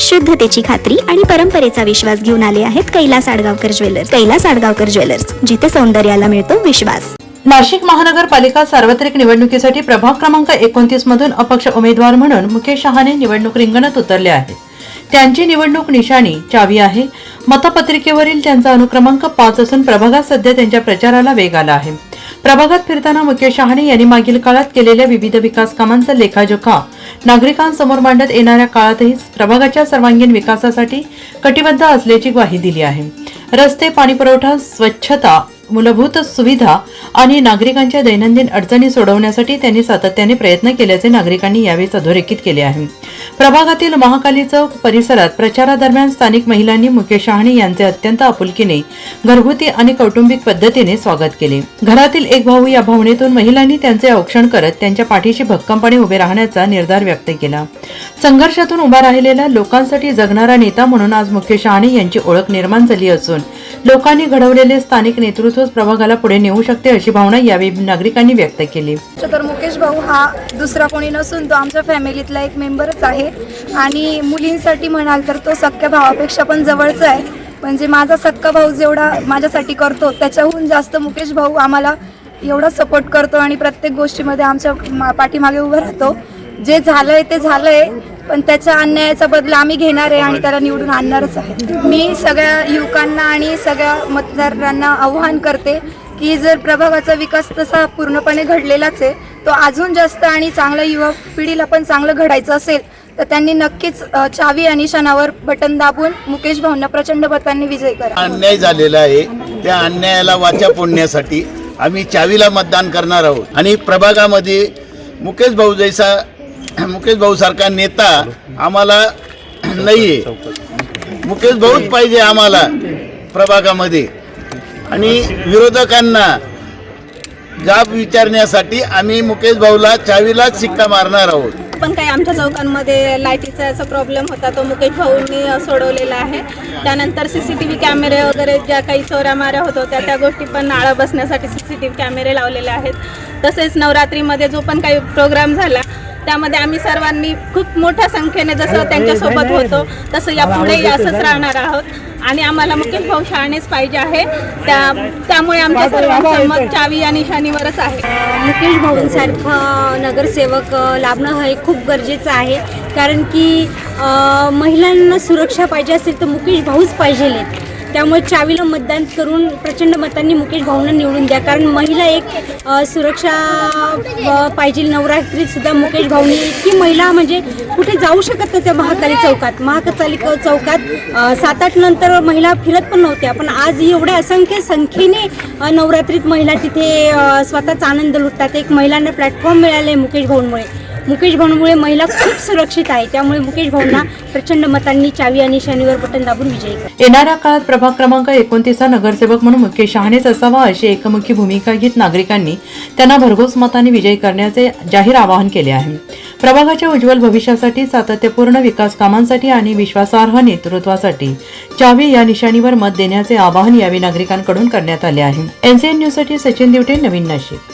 शुद्धतेची खात्री आणि परंपरेचा विश्वास घेऊन आले आहेत कैलास आडगावकर ज्वेलर्स. कैलास आडगावकर ज्वेलर्स जिथे सौंदर्याला मिळतो विश्वास. नाशिक महानगरपालिका सार्वत्रिक निवडणुकीसाठी प्रभाग क्रमांक एकोणतीस मधून अपक्ष उमेदवार म्हणून मुकेश शहाने निवडणूक रिंगणात उतरले आहेत. त्यांची निवडणूक निशाणी चावी आहे. मतपत्रिकेवरील त्यांचा अनुक्रमांक पाच असून प्रभागात सध्या त्यांच्या प्रचाराला वेग आला आहे. प्रभागात फिरताना मुकेश शहाणे यांनी मागील काळात केलेल्या विविध विकास कामांचा लेखाजोखा नागरिकांसमोर मांडत येणाऱ्या काळातही प्रभागाच्या सर्वांगीण विकासासाठी कटिबद्ध असल्याची ग्वाही दिली आहे. रस्ते पाणीपुरवठा स्वच्छता मूलभूत सुविधा आणि नागरिकांच्या दैनंदिन अडचणी सोडवण्यासाठी त्यांनी सातत्याने प्रयत्न केल्याचे नागरिकांनी यावेळी अधोरेखित केले आहे. प्रभागातील महाकाली चौक परिसरात प्रचारादरम्यान स्थानिक महिलांनी मुकेश शहाणे यांचे अत्यंत आपुलकीने घरगुती आणि कौटुंबिक पद्धतीने स्वागत केले. घरातील एक भाऊ या भावनेतून महिलांनी त्यांचे औक्षण करत त्यांच्या पाठीशी भक्कमपणे उभे राहण्याचा निर्धार व्यक्त केला. संघर्षातून उभा राहिलेला लोकांसाठी जगणारा नेता म्हणून आज मुकेश शहाणे यांची ओळख निर्माण झाली असून लोकांनी घडवलेले स्थानिक नेतृत्वच प्रभागाला पुढे नेऊ शकते अशी भावना यावेळी नागरिकांनी व्यक्त केली. तर मुकेश भाऊ हा दुसरा कोणी नसून तो आमच्या फॅमिलीतला एक मेंबरच आहे. आणि मुलींसाठी म्हणाल तर तो सख्या भावापेक्षा पण जवळचा आहे. म्हणजे माझा सक्का भाऊ जेवढा माझ्यासाठी करतो त्याच्याहून जास्त मुकेश भाऊ आम्हाला एवढा सपोर्ट करतो आणि प्रत्येक गोष्टीमध्ये आमच्या मा- पाठीमागे उभं राहतो. जे झालंय ते झालंय. पण त्याच्या अन्यायाचा बदला आम्ही घेणार आहे आणि त्याला निवडून आणणारच आहे. मी सगळ्या युवकांना आणि सगळ्या मतदारांना आव्हान करते की जर प्रभागाचा विकास तसा पूर्णपणे घडलेलाच आहे तो अजून जास्त आणि चांगल्या युवा पिढीला पण चांगलं घडायचं असेल तर त्यांनी नक्कीच चावी आणि शनावर बटन दाबून मुकेश भाऊंना प्रचंड मतांनी विजय करा. अन्याय झालेला आहे. त्या अन्यायाला वाचा फोडण्यासाठी आम्ही चावीला मतदान करणार आहोत. आणि प्रभागामध्ये मुकेश भाऊ जैसा मुकेश भाऊ सारखा नेता आम्हाला नाही आहे मुकेश भाऊच पाहिजे आम्हाला प्रभागामध्ये. आणि विरोधकांना जाब विचारण्यासाठी आम्ही मुकेश भाऊला चावीलाच शिक्का मारणार आहोत. पण काही आमच्या चौकांमध्ये लाईटीचा असा प्रॉब्लेम होता तो मुकेश भाऊंनी सोडवलेला आहे. त्यानंतर सी सी टी व्ही कॅमेरे वगैरे ज्या काही चोऱ्या माऱ्या होत होत्या त्या गोष्टी पण आळा बसण्यासाठी सी सी टी व्ही कॅमेरे लावलेले आहेत. तसेच नवरात्रीमध्ये जो पण काही प्रोग्राम झाला त्यामध्ये आम्ही सर्वांनी खूप मोठ्या संख्येने जसं त्यांच्यासोबत होतो तसं यापुढेही असंच राहणार आहोत. आणि आम्हाला मुकेश भाऊ शहाणेच पाहिजे आहे. त्या त्यामुळे आमच्या सर्वांचं मत चावी या निशाणीवरच आहे. मुकेश भाऊंसारखा नगरसेवक लाभणं हे खूप गरजेचं आहे. कारण की महिलांना सुरक्षा पाहिजे असेल तर मुकेश भाऊच पाहिजे त्यामुळे चावीला मतदान करून प्रचंड मतांनी मुकेश भाऊंना निवडून द्या. कारण महिला एक सुरक्षा पाहिजे नवरात्रीत सुद्धा मुकेश भाऊंनी इतकी महिला म्हणजे कुठे जाऊ शकत नव्हत्या महाकाली चौकात. महाकाली चौकात सात आठ नंतर महिला फिरत पण नव्हत्या. पण आज एवढ्या असंख्य संख्येने नवरात्रीत महिला तिथे स्वतःचा आनंद लुटतात. एक महिलांना प्लॅटफॉर्म मिळाले मुकेश भाऊंमुळे. मुकेश भाऊंमुळे महिला खूप सुरक्षित आहे. त्यामुळे मुकेश भाऊंना प्रचंड मतांनी चावी आणि शनिवार बटन दाबून विजयी येणाऱ्या काळात प्रभाग क्रमांक एकोणतीसचा नगरसेवक म्हणून मुकेश शहाणेच असावा अशी एकमुखी भूमिका घेत नागरिकांनी त्यांना भरघोस मताने विजयी करण्याचे जाहीर आवाहन केले आहे. प्रभागाच्या उज्ज्वल भविष्यासाठी सातत्यपूर्ण विकास कामांसाठी आणि विश्वासार्ह नेतृत्वासाठी चावी या निशाणीवर मत देण्याचे आवाहन यावेळी नागरिकांकडून करण्यात आले आहे. एनसीएन न्यूजसाठी सचिन दिवटे नवीन नाशिक.